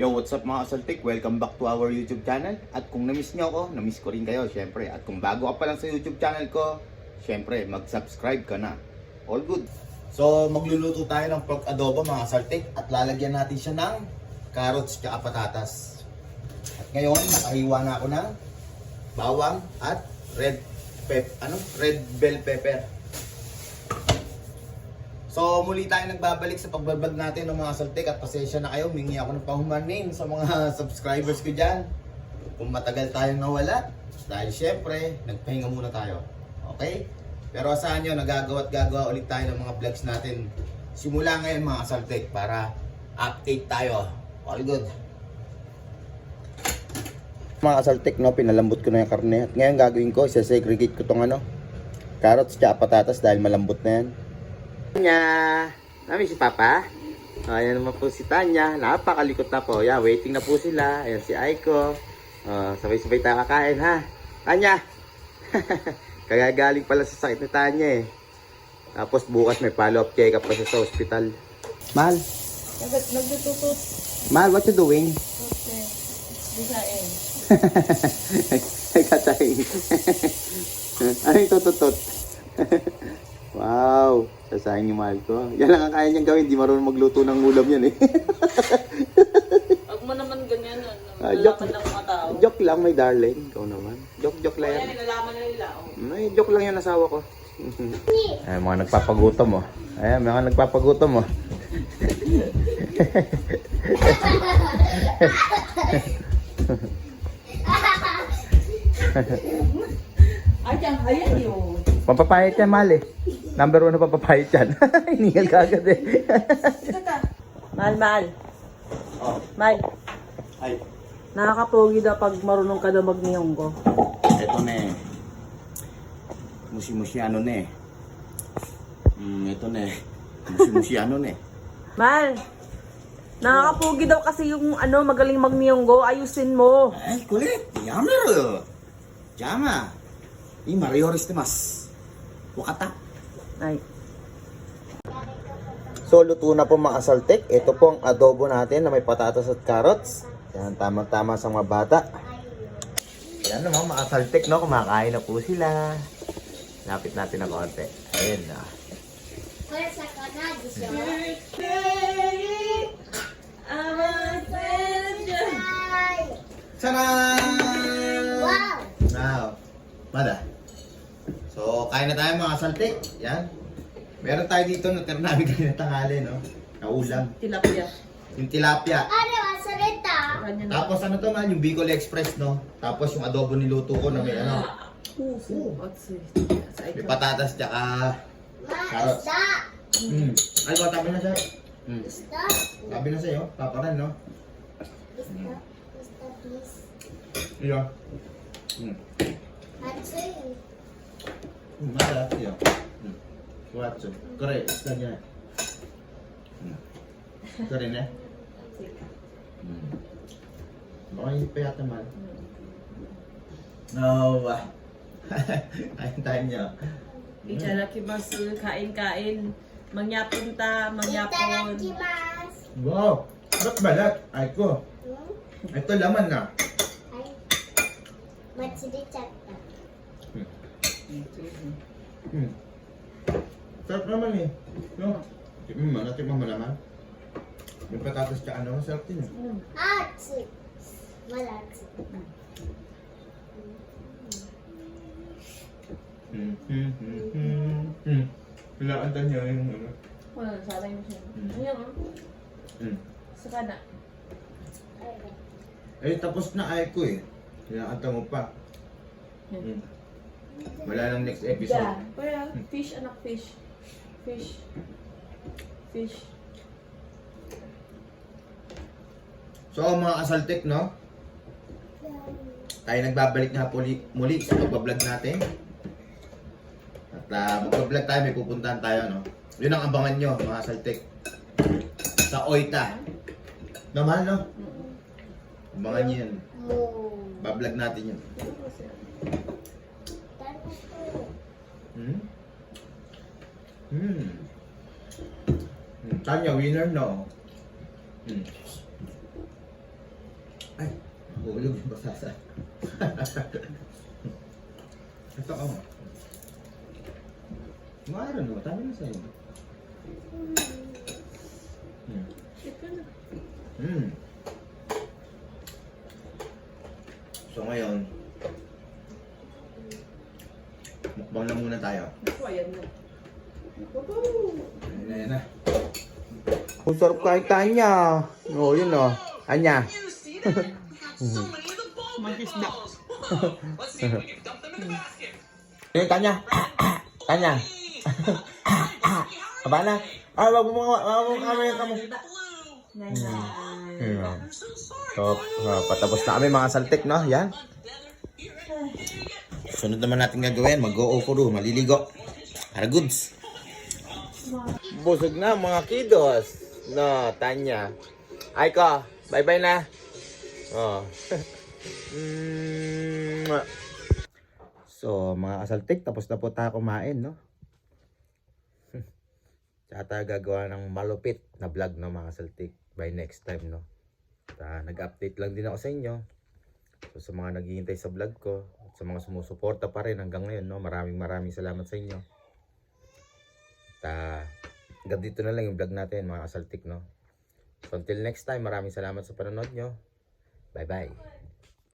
Yo, what's up mga kasaltik? Welcome back to our YouTube channel. At kung na-miss nyo ako, na-miss ko rin kayo, syempre. At kung bago ka pa lang sa YouTube channel ko, syempre, mag-subscribe ka na. All good. So, magluluto tayo ng pork adobo mga kasaltik. At lalagyan natin siya ng carrots at patatas. At ngayon, nakahiwa na ako ng bawang at red pep ano red bell pepper. So muli tayo nagbabalik sa pagbablog natin ng mga saltik at pasensya na kayo, mingi ako ng pahumanin sa mga subscribers ko dyan. Kung matagal tayong nawala, dahil syempre, nagpahinga muna tayo. Okay? Pero asahan nyo, nagagawa at gagawa ulit tayo ng mga vlogs natin. Simula ngayon mga saltik para update tayo. All good. Mga kasaltik, no, pinalambot ko na yung karne. At ngayon gagawin ko, isa-segregate ko tong ano, carrots at patatas dahil malambot na yan. Tanya! Nami si Papa? Oh, ayan naman po si Tanya. Napakalikot na po. Yeah, waiting na po sila. Ayan si Aiko. Oh, sabay-sabay tayo kakain ha. Tanya! Kaya galing pala sa sakit ni Tanya eh. Tapos bukas may follow-up check-up pa sa hospital. Mahal, Nag- Nagtututut. Mahal, what you doing? Okay. Bisain. Nagkatay. ano yung tututot? wow, sasayang yung mahal ko. Yan lang ang kaya niyang gawin, di marunong magluto ng ulam yan eh. Huwag mo naman ganyan. Ano, Ah, nalaman joke. ng mga tao. joke lang, my darling. Ikaw naman. Joke-joke lang Kaya yan. nilalaman na nila. Oh. May joke lang yung asawa ko. Ay, mga nagpapagutom mo. Ay, mga nagpapagutom mo. Ay, yan, ayan yun. Papapayat yan, mahal eh. Number one na papapayat yan. Hiningal ka agad eh. Mahal, mahal. oh, Mahal. ay. Nakakapogi daw pag marunong ka daw magniyong ko. Ito na eh. Musi-musiano na eh. Mm, ito na eh. Musi-musiano na eh. Mahal. Nakakapogi daw kasi yung ano, magaling magniyonggo. Ayusin mo. Ay, kulit. Yamero. Jama. De Mas. Wakata. Ay. So, luto na po mga asaltek. Ito po ang adobo natin na may patatas at carrots. Yan, tamang-tama sa mga bata. Yan naman mga asaltek, no? Kumakain na po sila. Lapit natin ng konti. Ayun na. Sana! So, kain na tayo mga asaltek. Yan. Meron tayo dito na tira namin kanina tanghali, no? Na ulam. Tilapia. Yung tilapia. Ano, na. Tapos ano to man, yung Bicol Express, no? Tapos yung adobo niluto ko na may ano, Puso. May patatas tsaka... Isda! Hmm. Ay, ko, tabi na siya. Hmm. Isda! Tabi na sa'yo. Paparan, no? Isda! Isda, please. Iyo. Hmm. Hatsuy! Hmm, mada, iyo. Hmm. Kuwatso. Kore, isda niya. Hmm. Kore na. Hmm. Baka yung payata man. No, ba? Ayun tayo niya. Icharakimasu, kain-kain. Mangyapon ta, mangyapon. Itadakimasu! Wow! Ba't balat? Ay ko. Hmm? Ito laman na. Ay. Matsuri-chan. Hmm. Sarap naman eh. No? Hmm, natin mo malaman. May patatas tsaka ano, sarap din eh. Hatsu! Malatsu. Hmm, hmm, hmm, hmm, hmm. Kailangan niya yung ano. Wala, saray mo siya. Mm. Ayan, oh. Hmm. Saka na. Eh, tapos na ay ko eh. Kailangan mo pa. Hmm. Wala nang next episode. Yeah. Kaya, fish, anak, fish. Fish. Fish. So mga kasaltik, no? Tayo nagbabalik nga puli, muli sa pagbablog natin. At uh, magbablog tayo, may pupuntahan tayo, no? Yun ang abangan nyo, mga kasaltik. Sa Oita. Naman, no? Abangan nyo yun. Bablog natin yun. Hmm? Hmm. Hmm. Tanya, winner, no? Hmm. Ay, hulog yung basasa. Ito ako. Maaari naman, tabi na sa'yo. Hmm. Hmm. So ngayon, mukbang na muna tayo. Ako, ayan na. Ayun na, ayun na. Ang sarap kahit tanya. Oo, yun o. Anya. Mag-isda. Ayun, tanya. Tanya. Aba na. Ay, wag mo wag mo kami kamo. Ayun. So, uh, patapos na kami mga saltik, no? Yan. Sunod naman natin gagawin, mag-go ofuru, maliligo. Para goods. Busog na mga kiddos. No, Tanya. Ay ko, bye-bye na. Oh. So, mga kasaltik, tapos na po tayo kumain, no? Tsaka gagawa ng malupit na vlog, no, mga kasaltik, by next time, no? Ta, nag-update lang din ako sa inyo. Sa mga naghihintay sa vlog ko, at sa mga sumusuporta pa rin hanggang ngayon, no? Maraming maraming salamat sa inyo. Ta, hanggang dito na lang yung vlog natin, mga kasaltik, no? So, until next time, maraming salamat sa panonood nyo. Bye-bye.